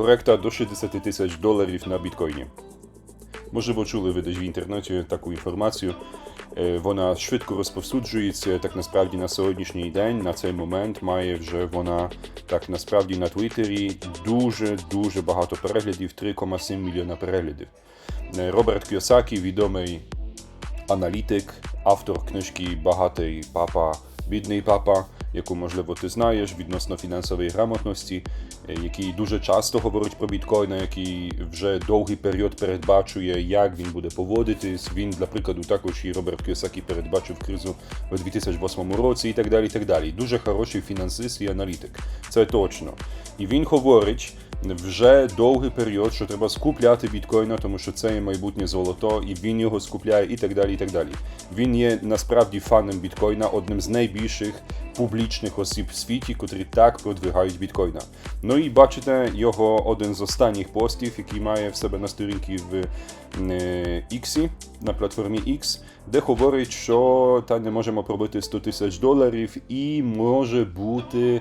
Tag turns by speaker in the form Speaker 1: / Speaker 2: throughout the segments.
Speaker 1: Коректа до 60 тисяч доларів на біткоїні. Можливо, чули ви десь в інтернеті таку інформацію. Е, Вона швидко розповсюджується. Так насправді на сьогоднішній день, на цей момент, має вже вона так насправді на Твіттері дуже дуже багато переглядів 3,7 мільйона переглядів. Е, Роберт Кіосакі, відомий аналітик, автор книжки Багатий папа, бідний папа, яку можливо ти знаєш відносно фінансової грамотності, е, який дуже часто говорить про біткоїна, який вже довгий період передбачує, як він буде поводитись. Він, для прикладу, також і Роберт Кiyosaki передбачив кризу у 2008 році і так далі. і так далі. Дуже хороший фінансист і аналітик. Це точно. І він говорить вже довгий період, що треба скупляти біткоїна, тому що це є майбутнє золото, і він його скупляє, і так далі. і так далі. Він є насправді фаном біткоїна, одним з найбільших публічних осіб в світі, котрі так продвигають біткоїна. Ну і бачите його один з останніх постів, який має в себе на сторінці в е, X, на платформі X, де говорить, що та не можемо пробити 100 тисяч доларів, і може бути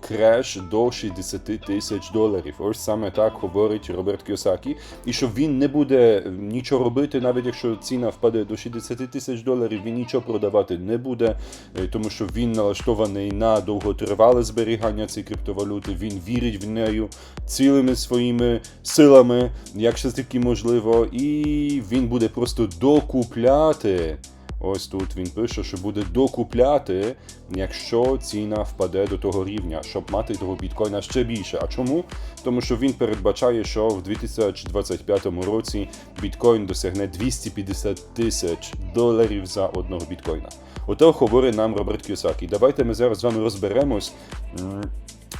Speaker 1: креш до 60 тисяч доларів. Ось саме так говорить Роберт Кіосакі. І що він не буде нічого робити, навіть якщо ціна впаде до 60 тисяч доларів, він нічого продавати не буде, е, тому що він налаштований на довготривале зберігання цієї криптовалюти. Він вірить в нею цілими своїми силами, якщо тільки можливо, і він буде просто докупляти. Ось тут він пише, що буде докупляти, якщо ціна впаде до того рівня, щоб мати того біткоїна ще більше. А чому? Тому що він передбачає, що в 2025 році біткоін досягне 250 тисяч доларів за одного біткоїна. Ото говорить нам Роберт Кіосакі. Давайте ми зараз з вами розберемось,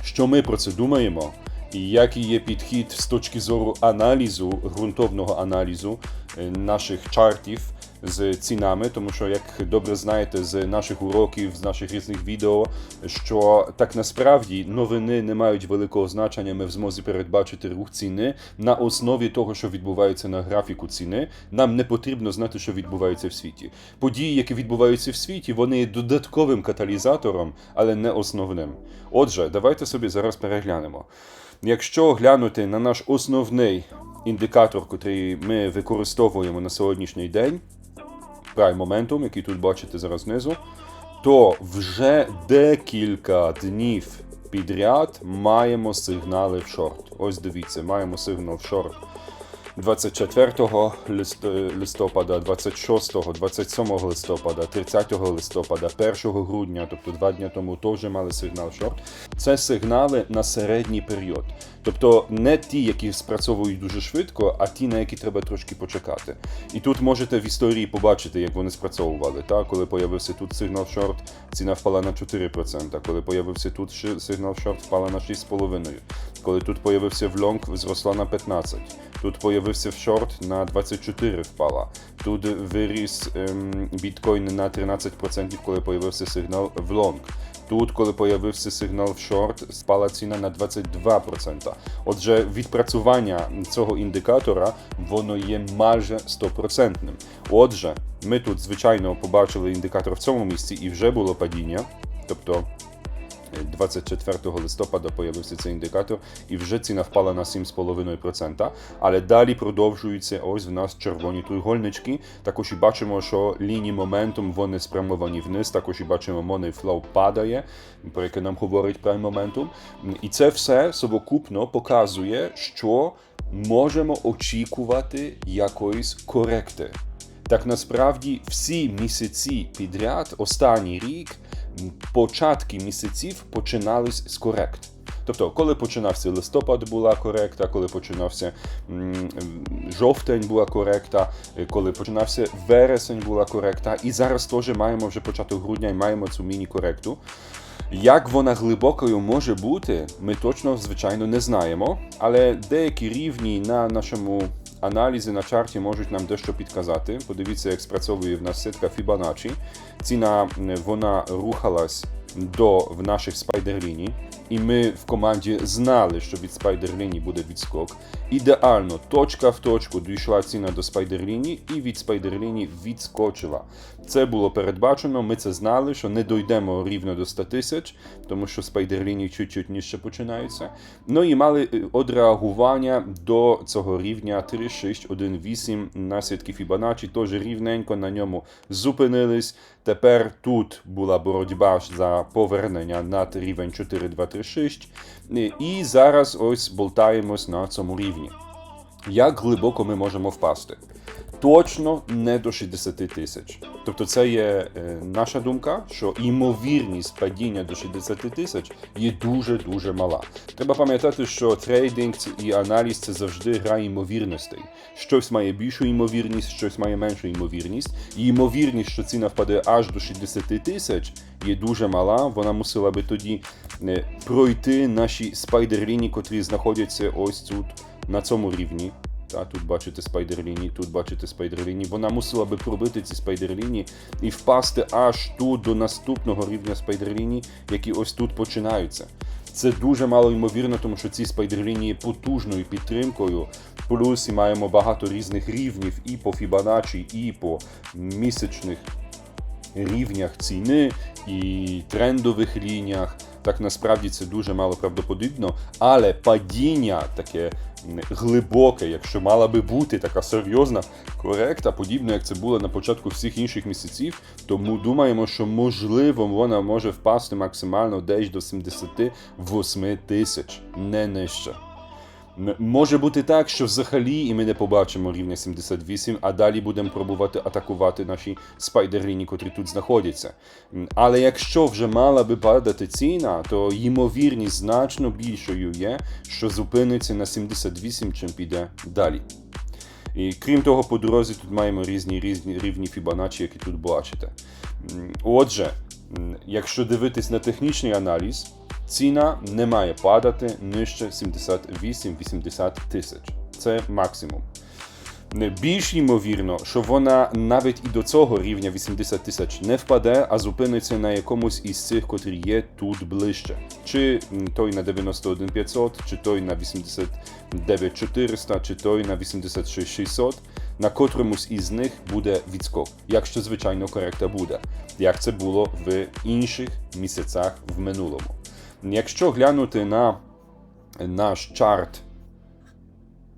Speaker 1: що ми про це думаємо. І який є підхід з точки зору аналізу, ґрунтовного аналізу е, наших чартів з цінами, тому що, як добре знаєте, з наших уроків, з наших різних відео, що так насправді новини не мають великого значення. Ми в змозі передбачити рух ціни на основі того, що відбувається на графіку ціни. Нам не потрібно знати, що відбувається в світі. Події, які відбуваються в світі, вони є додатковим каталізатором, але не основним. Отже, давайте собі зараз переглянемо. Якщо глянути на наш основний індикатор, який ми використовуємо на сьогоднішній день, Prime Momentum, який тут бачите зараз знизу, то вже декілька днів підряд маємо сигнали в шорт. Ось дивіться, маємо сигнал в шорт 24 листопада, 26, 27 листопада, 30 листопада, 1 грудня, тобто два дні тому теж мали сигнал в шорт. Це сигнали на середній період. Тобто не ті, які спрацьовують дуже швидко, а ті, на які треба трошки почекати. І тут можете в історії побачити, як вони спрацьовували. Та? Коли появився тут сигнал шорт, ціна впала на 4%. Коли появився тут сигнал шорт, впала на 6,5%. Коли тут появився в лонг, зросла на 15%. Тут появився в шорт на 24 впала. Тут виріс ем, на 13%, коли появився сигнал в лонг. Тут, коли появився сигнал в шорт, спала ціна на 22%. Отже, відпрацювання цього індикатора воно є майже 100%. Отже, ми тут, звичайно, побачили індикатор в цьому місці і вже було падіння. Тобто 24 листопада появився цей індикатор, і вже ціна впала на 7,5%. Але далі продовжуються ось в нас червоні тригольнички. Також і бачимо, що лінії моментум вони спрямовані вниз. Також і бачимо, money flow падає, про яке нам говорить Prime Momentum. І це все совокупно показує, що можемо очікувати якоїсь коректи. Так насправді всі місяці підряд, останній рік, початки місяців починались з корект. Тобто, коли починався листопад, була коректа, коли починався жовтень, була коректа, е, коли починався вересень, була коректа, і зараз теж маємо вже початок грудня і маємо цю міні-коректу. Як вона глибокою може бути, ми точно, звичайно, не знаємо, але деякі рівні на нашому аналізі на чарті можуть нам дещо підказати. Подивіться, як спрацьовує в нас сітка Fibonacci. Ціна вона рухалась до в наших спайдерліній. і ми в команді знали, що від спайдерлінії буде відскок. Ідеально, точка в точку дійшла ціна до спайдерлінії і від спайдерлінії відскочила. Це було передбачено, ми це знали, що не дійдемо рівно до 100 тисяч, тому що спайдерлінії чуть-чуть нижче починаються. Ну і мали е, одреагування до цього рівня 3,618 наслідки Фібоначчі, теж рівненько на ньому зупинились. Тепер тут була боротьба ж повернення над рівень 4236. І- І зараз ось болтаємось на цьому рівні. Як глибоко ми можемо впасти? Точно не до 60 тисяч. Тобто, це є е, наша думка, що ймовірність падіння до 60 тисяч є дуже дуже мала. Треба пам'ятати, що трейдинг і аналіз це завжди гра ймовірностей. Щось має більшу ймовірність, щось має меншу ймовірність. І ймовірність, що ціна впаде аж до 60 тисяч, є дуже мала. Вона мусила би тоді е, пройти наші спайдерліні, котрі знаходяться ось тут на цьому рівні. Та, тут бачите спайдерліні, тут бачите спайдерліні. Вона мусила би пробити ці спайдерліні і впасти аж тут до наступного рівня спайдерліні, які ось тут починаються. Це дуже мало ймовірно, тому що ці спайдерліні є потужною підтримкою. Плюс і маємо багато різних рівнів і по Фібоначчі, і по місячних рівнях ціни і трендових лініях. Так насправді це дуже мало правдоподібно, але падіння таке глибоке, якщо мала би бути така серйозна коректа, подібно як це було на початку всіх інших місяців, тому думаємо, що можливо вона може впасти максимально десь до 78 тисяч, не нижче. Може бути так, що взагалі і ми не побачимо рівня 78, а далі будемо пробувати атакувати наші спайдерліні, котрі тут знаходяться. Але якщо вже мала би падати ціна, то ймовірність значно більшою є, що зупиниться на 78, чим піде далі. І крім того, по дорозі тут маємо різні різні рівні Фібоначчі, які тут бачите. Отже, якщо дивитись на технічний аналіз, ціна не має падати нижче 78-80 тисяч. Це максимум. Більш ймовірно, що вона навіть і до цього рівня 80 тисяч не впаде, а зупиниться на якомусь із цих, котрі є тут ближче. Чи той на 91 500, чи той на 89 400, чи той на 86 600, на котромусь із них буде відскок, якщо звичайно коректа буде, як це було в інших місяцях в минулому. Якщо глянути на наш чарт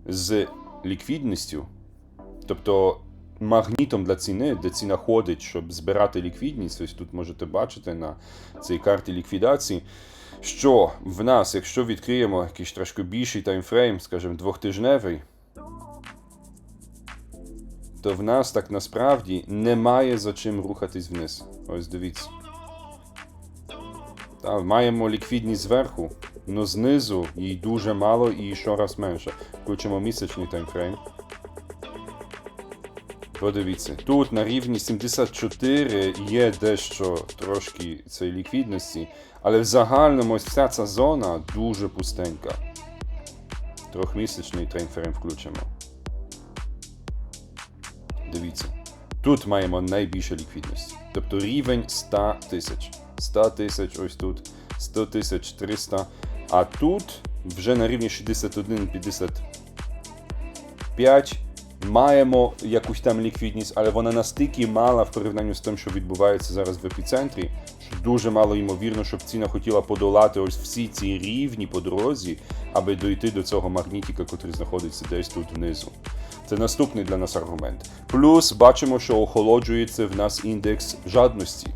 Speaker 1: з ліквідністю, тобто магнітом для ціни, де ціна ходить, щоб збирати ліквідність, ось тут можете бачити на цій карті ліквідації, що в нас, якщо відкриємо якийсь трошки більший таймфрейм, скажімо, двохтижневий, то в нас так насправді немає за чим рухатись вниз. Ось дивіться. Та, маємо ліквідність зверху, але знизу їй дуже мало і щораз менше. Включимо місячний таймфрейм. Подивіться, тут на рівні 74 є дещо трошки цієї ліквідності, але в загальному ось вся ця зона дуже пустенька. Трьохмісячний таймфрейм включимо. Dивіться. Тут маємо найбільше ліквідності. Тобто рівень 100 тисяч. 100 тисяч ось тут, 100 тисяч 300. А тут вже на рівні 61-55 маємо якусь там ліквідність, але вона настільки мала в порівнянні з тим, що відбувається зараз в епіцентрі, що дуже мало ймовірно, щоб ціна хотіла подолати ось всі ці рівні по дорозі, аби дойти до цього магнітика, який знаходиться десь тут внизу. Це наступний для нас аргумент. Плюс бачимо, що охолоджується в нас індекс жадності.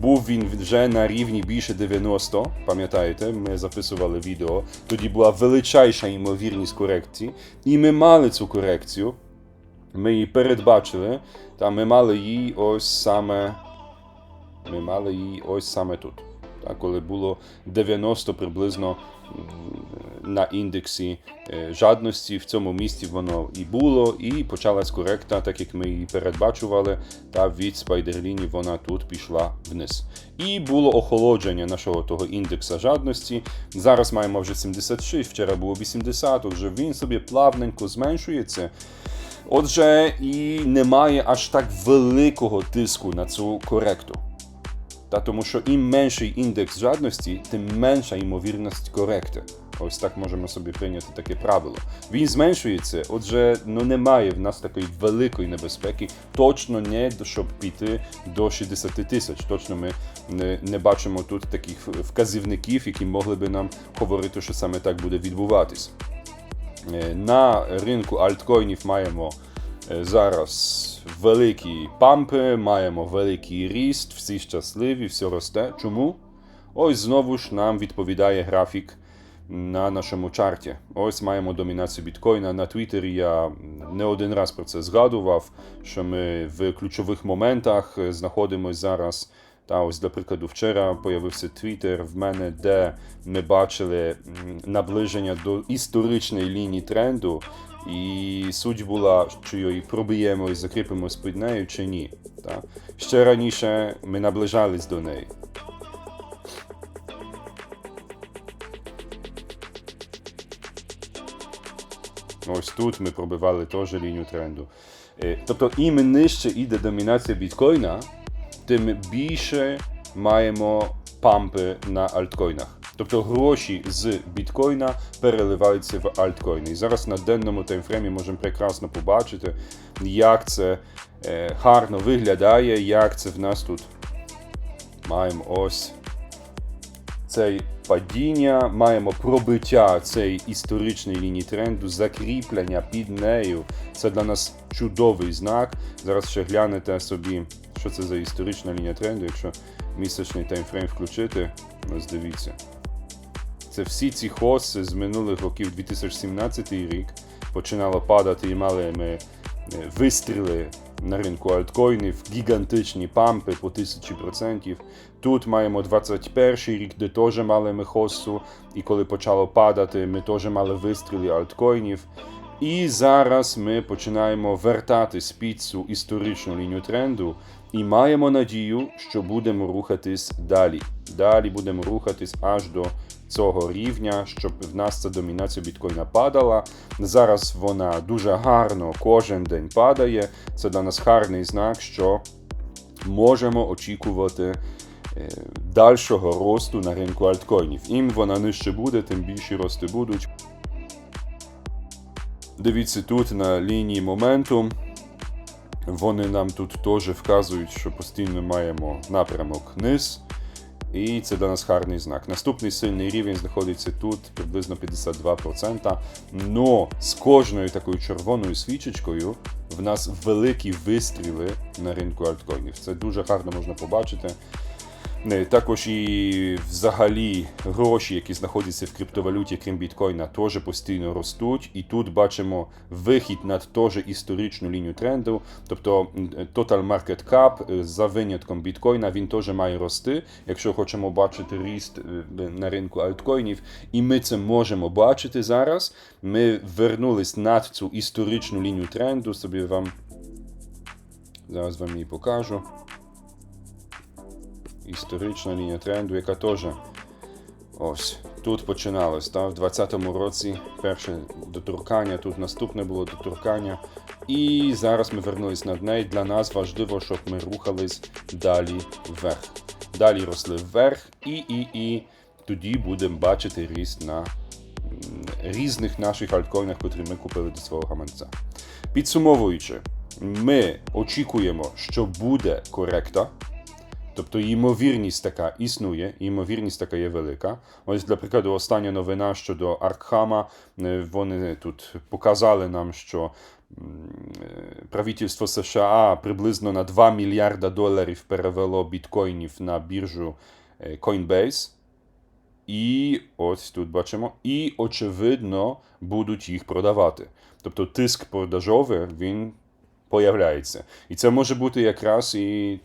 Speaker 1: Був він вже на рівні більше 90, пам'ятаєте, ми записували відео. Тоді була величайша ймовірність корекції, і ми мали цю корекцію. Ми її передбачили, та ми мали її ось саме. Ми мали її ось саме тут. Та, коли було 90 приблизно на індексі е, жадності, в цьому місці воно і було, і почалась коректа, так як ми її передбачували, та від спайдерліні вона тут пішла вниз. І було охолодження нашого того індекса жадності. Зараз маємо вже 76, вчора було 80, отже він собі плавненько зменшується. Отже, і немає аж так великого тиску на цю коректу. Та тому що ім менший індекс жадності, тим менша ймовірність коректи. Ось так можемо собі прийняти таке правило. Він зменшується, отже, ну немає в нас такої великої небезпеки, точно не щоб піти до 60 тисяч. Точно ми не, не бачимо тут таких вказівників, які могли би нам говорити, що саме так буде відбуватись. Е, На ринку альткоїнів маємо е, зараз великі пампи, маємо великий ріст, всі щасливі, все росте. Чому? Ось знову ж нам відповідає графік на нашому чарті. Ось маємо домінацію біткоїна. На Твіттері я не один раз про це згадував, що ми в ключових моментах е, знаходимося зараз. Та ось, для прикладу, вчора появився твіттер в мене, де ми бачили наближення до історичної лінії тренду, і суть була, чи її пробиємо і закріпимось під нею, чи ні. Та? Ще раніше ми наближались до неї. Ось тут ми пробивали теж лінію тренду. Е, Тобто, ім нижче йде домінація біткоїна, тим більше маємо пампи на альткоїнах. Тобто гроші з біткоїна переливаються в альткоїни. І зараз на денному таймфреймі можемо прекрасно побачити, як це е, гарно виглядає, як це в нас тут маємо ось цей падіння, маємо пробиття цієї історичної лінії тренду, закріплення під нею. Це для нас чудовий знак. Зараз ще глянете собі, що це за історична лінія тренду, якщо місячний таймфрейм включити, ось дивіться. Це всі ці хоси з минулих років 2017 рік починало падати і мали ми е, вистріли на ринку альткоїнів, гігантичні пампи по тисячі процентів. Тут маємо 21 рік, де теж мали ми хосу, і коли почало падати, ми теж мали вистріли альткоїнів. І зараз ми починаємо вертатись під цю історичну лінію тренду і маємо надію, що будемо рухатись далі. Далі будемо рухатись аж до цього рівня, щоб в нас ця домінація біткоїна падала. Зараз вона дуже гарно кожен день падає. Це для нас гарний знак, що можемо очікувати е, дальшого росту на ринку альткоїнів. Ім вона нижче буде, тим більші рости будуть. Дивіться тут на лінії моменту. Вони нам тут теж вказують, що постійно маємо напрямок низ, І це для нас гарний знак. Наступний сильний рівень знаходиться тут приблизно 52%. Но з кожною такою червоною свічечкою в нас великі вистріли на ринку альткоїнів. Це дуже гарно можна побачити. Не, Також і взагалі гроші, які знаходяться в криптовалюті, крім біткоїна, теж постійно ростуть. І тут бачимо вихід над теж історичну лінію тренду. Тобто Total Market Cap е, за винятком біткоїна він теж має рости, якщо хочемо бачити ріст е, на ринку альткоїнів. І ми це можемо бачити зараз. Ми вернулись над цю історичну лінію тренду. Собі вам зараз вам її покажу історична лінія тренду, яка теж ось тут починалась. Та, в 2020 році перше доторкання, тут наступне було доторкання. І зараз ми вернулись над нею. Для нас важливо, щоб ми рухались далі вверх. Далі росли вверх, і, і, і тоді будемо бачити ріст на різних наших альткоїнах, котрі ми купили до свого гаманця. Підсумовуючи, ми очікуємо, що буде коректа. Тобто ймовірність така існує, ймовірність така є велика. Ось, для прикладу, остання новина щодо Аркхама. е, Вони тут показали нам, що е, правительство США приблизно на 2 мільярда доларів перевело біткоїнів на біржу е, Coinbase. І ось тут бачимо, і очевидно будуть їх продавати. Тобто тиск продажовий він появляється. І це може бути якраз і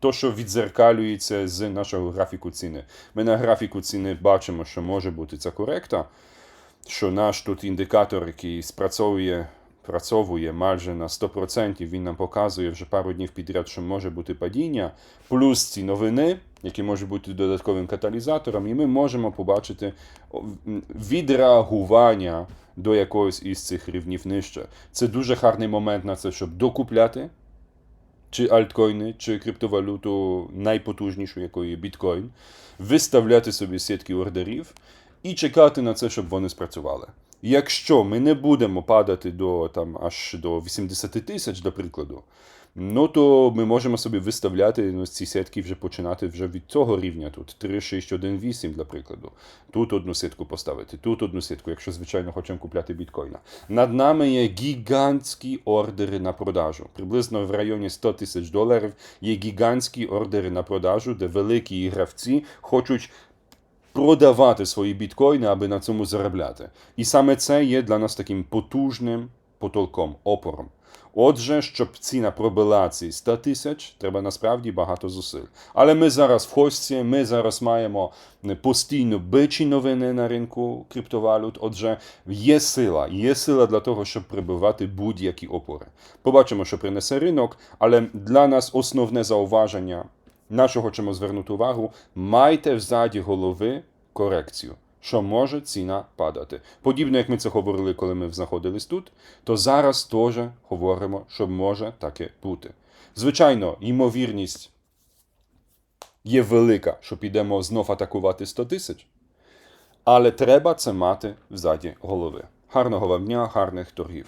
Speaker 1: то, що відзеркалюється з нашого графіку ціни. Ми на графіку ціни бачимо, що може бути ця коректа, що наш тут індикатор, який спрацьовує, працьовує майже на 100%, він нам показує вже пару днів підряд, що може бути падіння, плюс ці новини, які можуть бути додатковим каталізатором, і ми можемо побачити відреагування до якогось із цих рівнів нижче. Це дуже гарний момент на це, щоб докупляти чи альткоїни, чи криптовалюту найпотужнішу, якою є біткоін, виставляти собі сітки ордерів і чекати на це, щоб вони спрацювали. Якщо ми не будемо падати до там аж до 80 тисяч, до прикладу, ну то ми можемо собі виставляти ну, ці сітки вже починати вже від цього рівня тут 3, 6, 1, 8, для прикладу. Тут одну сітку поставити, тут одну сітку, якщо звичайно хочемо купляти біткоїна. Над нами є гігантські ордери на продажу. Приблизно в районі 100 тисяч доларів є гігантські ордери на продажу, де великі гравці хочуть продавати свої біткоїни, аби на цьому заробляти. І саме це є для нас таким потужним потолком, опором. Отже, щоб ціна пробила ці 100 тисяч, треба насправді багато зусиль. Але ми зараз в хості, ми зараз маємо постійно бичі новини на ринку криптовалют. Отже, є сила, є сила для того, щоб прибивати будь-які опори. Побачимо, що принесе ринок, але для нас основне зауваження на що хочемо звернути увагу, майте взаді голови корекцію, що може ціна падати. Подібно як ми це говорили, коли ми знаходились тут, то зараз теж говоримо, що може таке бути. Звичайно, ймовірність є велика, що підемо знов атакувати 100 тисяч, але треба це мати взаді голови. Гарного вам дня, гарних торгів.